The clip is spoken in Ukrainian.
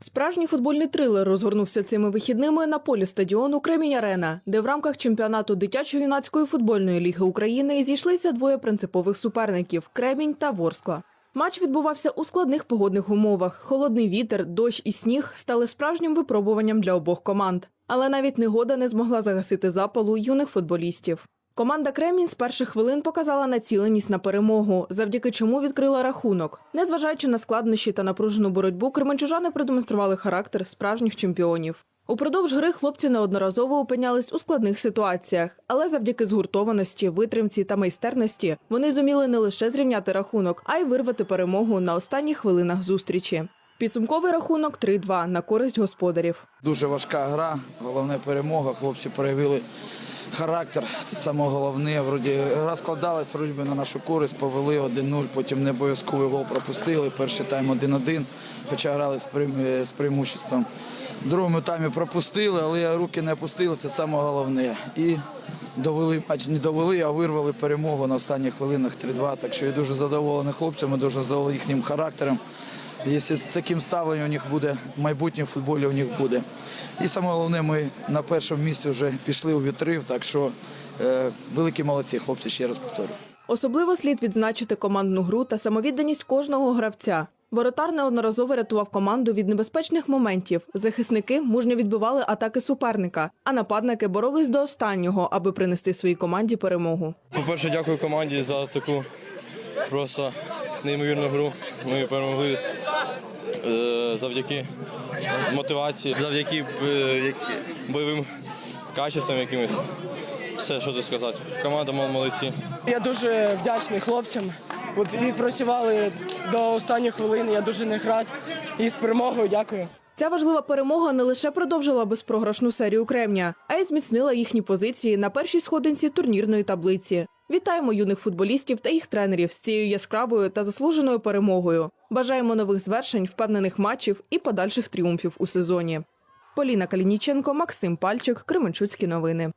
Справжній футбольний трилер розгорнувся цими вихідними на полі стадіону Кремінь Арена, де в рамках чемпіонату дитячо-юнацької футбольної ліги України зійшлися двоє принципових суперників Кремінь та Ворскла. Матч відбувався у складних погодних умовах. Холодний вітер, дощ і сніг стали справжнім випробуванням для обох команд. Але навіть негода не змогла загасити запалу юних футболістів. Команда Кремінь з перших хвилин показала націленість на перемогу, завдяки чому відкрила рахунок. Незважаючи на складнощі та напружену боротьбу, кременчужани продемонстрували характер справжніх чемпіонів. Упродовж гри хлопці неодноразово опинялись у складних ситуаціях, але завдяки згуртованості, витримці та майстерності вони зуміли не лише зрівняти рахунок, а й вирвати перемогу на останніх хвилинах зустрічі. Підсумковий рахунок 3-2 на користь господарів. Дуже важка гра, головне перемога. Хлопці проявили характер. Це саме головне. Вроді розкладались вроді на нашу користь, повели 1-0, потім не обов'язковий гол пропустили. Перший тайм 1-1, хоча грали з преимуществом. Другому таймі пропустили, але руки не опустили, це саме головне. І довели матч, не довели, а вирвали перемогу на останніх хвилинах 3-2. Так що я дуже задоволений хлопцями, дуже задоволений їхнім характером. Якщо з таким ставленням у них буде, майбутнє в футболі у них буде. І саме головне, ми на першому місці вже пішли у вітрив, так що е, великі молодці, хлопці, ще раз повторюю. Особливо слід відзначити командну гру та самовідданість кожного гравця. Воротар неодноразово рятував команду від небезпечних моментів. Захисники мужньо відбивали атаки суперника, а нападники боролись до останнього, аби принести своїй команді перемогу. По-перше, дякую команді за таку просто неймовірну гру. Ми перемогли завдяки мотивації, завдяки е, бойовим качествам якимось. Все, що тут сказати. Команда мол- молодці. Я дуже вдячний хлопцям. От відпрацювали до останніх хвилин. Я дуже не рад. І з перемогою дякую. Ця важлива перемога не лише продовжила безпрограшну серію Кремня, а й зміцнила їхні позиції на першій сходинці турнірної таблиці. Вітаємо юних футболістів та їх тренерів з цією яскравою та заслуженою перемогою. Бажаємо нових звершень, впевнених матчів і подальших тріумфів у сезоні. Поліна Калініченко, Максим Пальчик, Кременчуцькі новини.